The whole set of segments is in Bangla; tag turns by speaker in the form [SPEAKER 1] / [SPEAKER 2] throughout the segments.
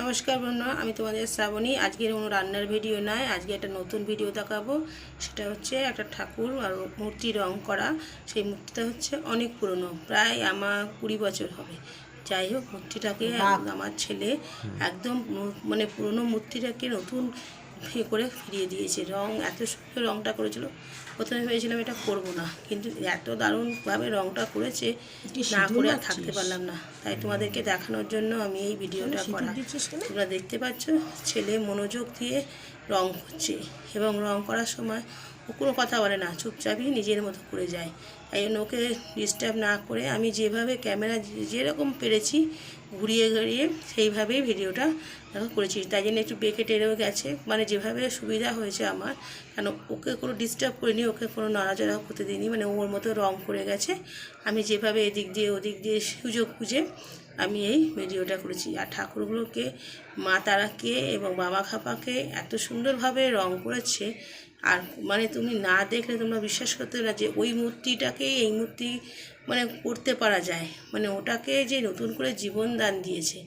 [SPEAKER 1] নমস্কার বন্ধুরা আমি তোমাদের শ্রাবণী। আজকের কোনো রান্নার ভিডিও নয় আজকে একটা নতুন ভিডিও দেখাবো। সেটা হচ্ছে একটা ঠাকুর আর মূর্তি রং করা। সেই মূর্তিটা হচ্ছে অনেক পুরনো প্রায় আমার কুড়ি বছর হবে। যাই হোক মূর্তিটাকে আমার ছেলে একদম মানে পুরনো মূর্তিটাকে নতুন ইয়ে করে ফিরিয়ে দিয়েছে। রং এত সুন্দর রংটা করেছিল। প্রথমে ভেবেছিলাম এটা করব না কিন্তু এত দারুণভাবে রংটা করেছে না করে আর থাকতে পারলাম না। তাই তোমাদেরকে দেখানোর জন্য আমি এই ভিডিওটা করা। তোমরা দেখতে পাচ্ছ ছেলে মনোযোগ দিয়ে রং করছে এবং রং করার সময় ও কোনো কথা বলে না, চুপচাপই নিজের মতো করে যায়। তাই জন্য ওকে ডিস্টার্ব না করে আমি যেভাবে ক্যামেরা যেরকম পেরেছি ঘুরিয়ে ঘুরিয়ে সেইভাবেই ভিডিওটা দেখো করেছি। তাই জন্য একটু বেঁকে টেরেও গেছে। মানে যেভাবে সুবিধা হয়েছে আমার, কেন ওকে কোনো ডিস্টার্ব করিনি, ওকে কোনো নাড়াচাড়া করতে দিইনি মানে ওর মতো রং করে গেছে। আমি যেভাবে এদিক দিয়ে ওদিক দিয়ে সুযোগ খুঁজে আমি এই ভিডিওটা করেছি। আর ঠাকুরগুলোকে, মা তারাকে এবং বাবা খাপাকে এত সুন্দরভাবে রং করেছে। আর মানে তুমি না দেখলে তোমরা বিশ্বাস করতে না যে ওই মূর্তিটাকে এই মূর্তি মানে করতে পারা যায়। মানে ওটাকে যে নতুন করে জীবন দান দিয়েছে।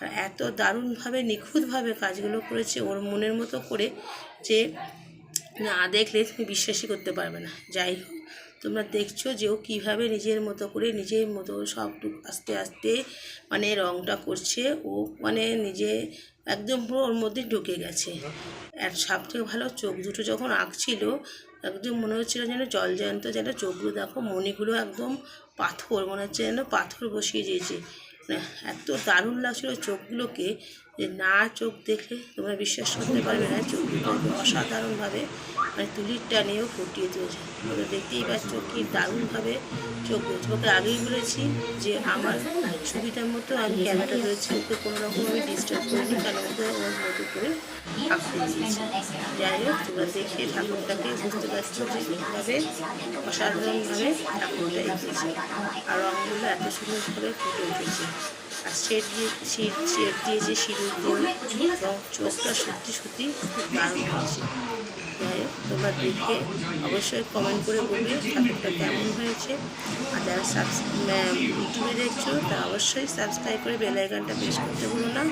[SPEAKER 1] আর এত দারুণভাবে, নিখুঁতভাবে কাজগুলো করেছে ওর মনের মতো করে যে না দেখলে তুমি বিশ্বাসই করতে পারবে না। যাই হোক। তোমরা দেখছ যে ও কীভাবে নিজের মতো করে নিজের মতো সব আস্তে আস্তে মানে রংটা করছে। ও মানে নিজে একদম পুরো ওর মধ্যে ঢুকে গেছে। আর সব থেকে ভালো চোখ দুটো যখন আঁকছিল, একদম মনে হচ্ছিল যেন জল জয়ন্ত যেন চোখগুলো দেখো, মণিগুলো একদম পাথর, মনে হচ্ছে যেন পাথর বসিয়ে দিয়েছে। মানে এত দারুণ লাগছিল চোখগুলোকে। যে না চোখ দেখলে তোমরা বিশ্বাস করতে পারবে না চোখগুলোকে অসাধারণভাবে মানে তুলির টানেও ফুটিয়ে তুলেছে। তোমরা দেখতেই পাচ্ছ কি দারুণভাবে চোখ বলছে আগেই বলেছি যে আমার সুবিধার মতো আমি ক্যামেরাটা ধরেছি, ওকে কোনো রকম আমি ডিস্টার্ব করিনি কেন ওকে ওর মতো করে যাই হোক, তোমরা দেখে ঠাকুরটাকে বুঝতে পারছ যে কীভাবে অসাধারণভাবে ঠাকুরটা এঁকেছে। আর রঙগুলো এত সুন্দরভাবে ফুটে উঠেছে। আর শেড দিয়ে শেড শেড দিয়েছে সিঁদুর দিয়ে এবং চোখটা সত্যি সত্যি খুব দারুণ হয়েছে। যাই হোক, তোমরা দেখে অবশ্যই কমেন্ট করে বলবে ঠাকুরটা কেমন হয়েছে। আর যারা সাবস ইউটিউবে দেখছ, তারা অবশ্যই সাবস্ক্রাইব করে বেল আইকনটা প্রেস করতে ভুলো না।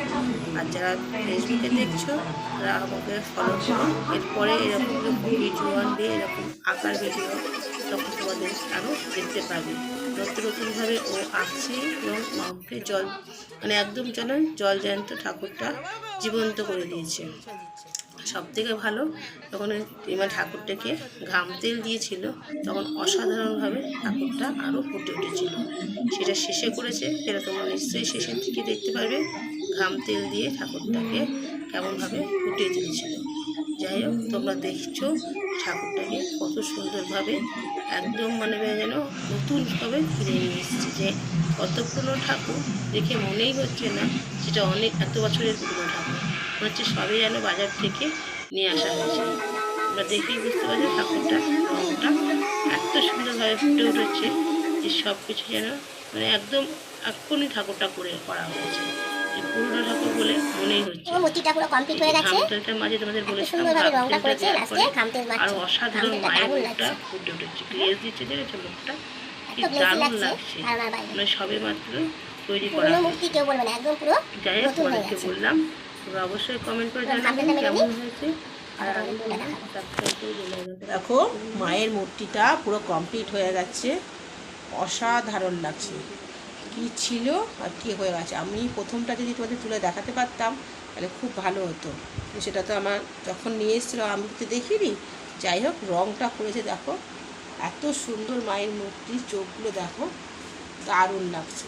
[SPEAKER 1] আর যারা ফেসবুকে দেখছ, তারা আমাকে ফলো করো। এরপরে এরকম ভিডিও আনবে, এরকম আঁকার ভিডিও তখন তোমাদের আরও দেখতে পাবে। নতুন নতুনভাবে ও আঁকছে এবং মাকে জল মানে একদম যেন জল জ্যান্ত ঠাকুরটা জীবন্ত করে দিয়েছে। সব থেকে ভালো, যখন এবার ঠাকুরটাকে ঘাম তেল দিয়েছিল, তখন অসাধারণভাবে ঠাকুরটা আরও ফুটে উঠেছিল। সেটা শেষে করেছে, সেটা তোমরা নিশ্চয়ই শেষের দিকে দেখতে পারবে, ঘাম তেল দিয়ে ঠাকুরটাকে কেমনভাবে ফুটিয়ে তুলেছিল। যাই হোক, তোমরা দেখছ ঠাকুরটাকে সুন্দরভাবে, একদম মনে মানে যেন নতুনভাবে ফিরে নিয়ে এসেছে যে কত পুরনো ঠাকুর দেখে মনেই হচ্ছে না সেটা অনেক, এত বছরের পুরনো ঠাকুর। মনে হচ্ছে সবই যেন বাজার থেকে নিয়ে আসা হয়েছে। আমরা দেখেই বুঝতে পারছি ঠাকুরটা রঙটা এত সুন্দরভাবে ফুটে উঠেছে যে সব কিছু যেন মানে একদম এক্ষুনি ঠাকুরটা করে করা হয়েছে। পুরনো ঠাকুর বলে মনেই হচ্ছে
[SPEAKER 2] মূর্তিটা পুরো কমপ্লিট হয়ে গেছে।
[SPEAKER 1] মাঝে তোমাদের বলেছিলাম
[SPEAKER 2] সুন্দরভাবে রংটা করেছে লাস্টে
[SPEAKER 1] পরে
[SPEAKER 2] খামতেল
[SPEAKER 1] আর অসাধারণ
[SPEAKER 2] দারুণ লাগছে।
[SPEAKER 1] ফুটে উঠেছে গ্লেজ দিচ্ছে দেখেছ মুখটা? কি দারুণ
[SPEAKER 2] লাগছে
[SPEAKER 1] লাগছে।
[SPEAKER 2] আর আমার বাইরে।
[SPEAKER 1] মানে সবে মাত্র তৈরি করা
[SPEAKER 2] মূর্তি কেউ বলবে না একদম পুরো
[SPEAKER 1] যাই হোক
[SPEAKER 2] নতুন
[SPEAKER 1] অনেককে
[SPEAKER 2] গেছে।
[SPEAKER 1] বললাম তোমরা অবশ্যই কমেন্ট করে কেমন হয়েছে।
[SPEAKER 3] দেখো মায়ের মূর্তিটা পুরো কমপ্লিট হয়ে গেছে। অসাধারণ লাগছে। কি ছিল আর কি হয়ে গেছে? আমি প্রথমটা যদি তোমাদের তুলে দেখাতে পারতাম তাহলে খুব ভালো হতো। সেটা তো আমার যখন নিয়ে এসেছিল, আমি তো দেখিনি। যাই হোক রঙটা করেছে, দেখো। এত সুন্দর মায়ের মূর্তি, চোখগুলো দেখো। দারুণ লাগছে।